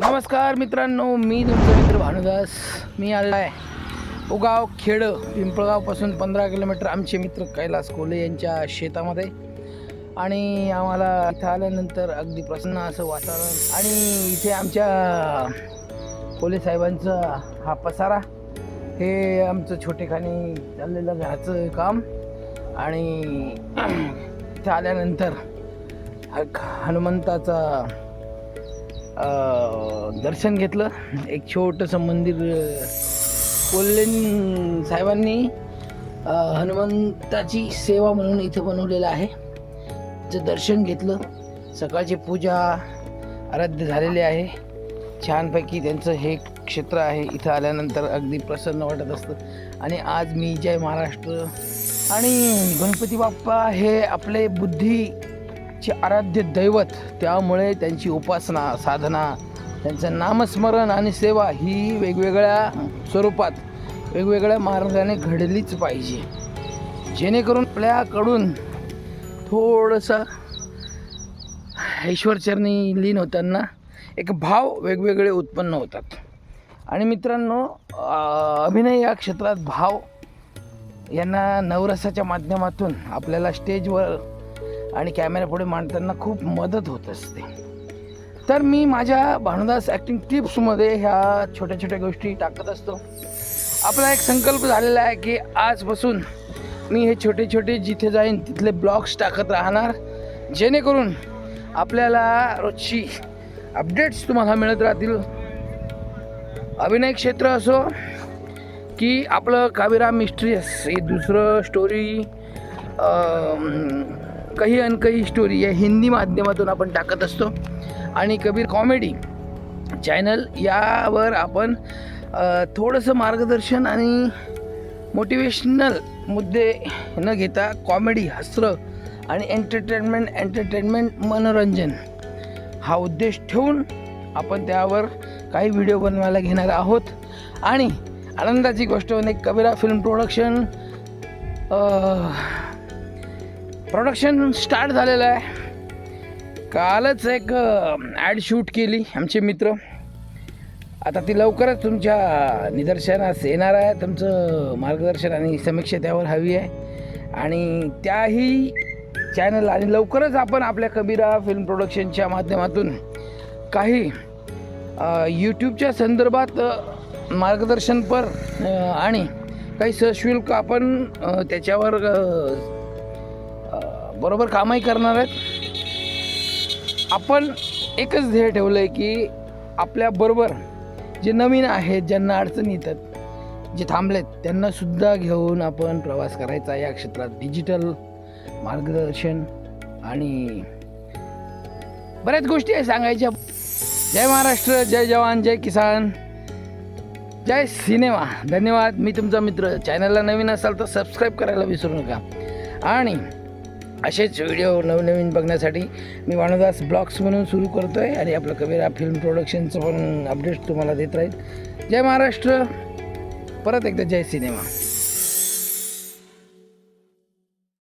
नमस्कार मित्रांनो मी तुमचा मित्र भानुदास. मी आलो आहे उगाव खेड पिंपळगावपासून पंधरा किलोमीटर आमचे मित्र कैलास कोले यांच्या शेतामध्ये. आणि आम्हाला इथं आल्यानंतर अगदी प्रसन्न असं वातावरण. आणि इथे आमच्या कोले साहेबांचा हा पसारा. हे आमचं छोटेखानी चाललेलं घराचं काम. आणि इथं आल्यानंतर हनुमंताचा दर्शन घेतलं. एक छोटंसं मंदिर कोल्हेन साहेबांनी हनुमंताची सेवा म्हणून इथं बनवलेलं आहे. जे दर्शन घेतलं. सकाळची पूजा आराध्य झालेली आहे. छानपैकी त्यांचं हे क्षेत्र आहे. इथं आल्यानंतर अगदी प्रसन्न वाटत असतं. आणि आज मी जय महाराष्ट्र आणि गणपती बाप्पा हे आपले बुद्धी चे आराध्य दैवत त्यामुळे त्यांची उपासना साधना त्यांचं नामस्मरण आणि सेवा ही वेगवेगळ्या स्वरूपात वेगवेगळ्या मार्गाने घडलीच पाहिजे. जेणेकरून आपल्याकडून थोडंसं ईश्वरचरणी लीन होताना एक भाव वेगवेगळे उत्पन्न होतात. आणि मित्रांनो अभिनय या क्षेत्रात भाव यांना नवरसाच्या माध्यमातून आपल्याला स्टेजवर आणि कॅमेऱ्यापुढे मांडताना खूप मदत होत असते. तर मी माझ्या भानुदास ॲक्टिंग टिप्समध्ये ह्या छोट्या छोट्या गोष्टी टाकत असतो. आपला एक संकल्प झालेला आहे की आजपासून मी हे छोटे छोटे जिथे जाईन तिथले ब्लॉग्स टाकत राहणार. जेणेकरून आपल्याला रोजची अपडेट्स तुम्हाला मिळत राहतील. अभिनय क्षेत्र असो की आपलं कावेरा मिस्ट्रियस हे दुसरं स्टोरी काही अन काही स्टोरी या हिंदी माध्यमातून आपण टाकत असतो. आणि कबीर कॉमेडी चॅनल यावर आपण थोडंसं मार्गदर्शन आणि मोटिवेशनल मुद्दे न घेता कॉमेडी हसरं आणि एंटरटेनमेंट एंटरटेनमेंट मनोरंजन हा उद्देश ठेवून आपण त्यावर काही व्हिडिओ बनवायला घेणार आहोत. आणि आनंदाची गोष्ट म्हणजे Kabira film production production start झालेलं आहे. कालच एक ॲड शूट केली आमचे मित्र. आता ती लवकरच तुमच्या निदर्शनास येणार आहे. तुमचं मार्गदर्शन आणि समीक्षा त्यावर हवी आहे. आणि त्याही चॅनल आणि लवकरच आपण आपल्या कबीरा फिल्म प्रोडक्शनच्या माध्यमातून काही यूट्यूबच्या संदर्भात मार्गदर्शनपर आणि काही सशुल्क आपण त्याच्यावर बरोबर कामही करणार आहेत. आपण एकच ध्येय ठेवलं आहे की आपल्याबरोबर जे नवीन आहेत ज्यांना अडचणी येतात जे थांबलेत त्यांनासुद्धा घेऊन आपण प्रवास करायचा या क्षेत्रात. डिजिटल मार्गदर्शन आणि बऱ्याच गोष्टी आहे सांगायच्या. जय महाराष्ट्र जय जवान जय किसान जय सिनेमा. धन्यवाद. मी तुमचा मित्र. चॅनलला नवीन असाल तर सबस्क्राईब करायला विसरू नका. आणि असेच व्हिडिओ नवनवीन बघण्यासाठी मी वाणदास ब्लॉग्स म्हणून सुरू करतो आहे आणि आपलं कबीरा फिल्म प्रोडक्शनचं पण अपडेट्स तुम्हाला देत राहील. जय महाराष्ट्र. परत एकदा जय सिनेमा.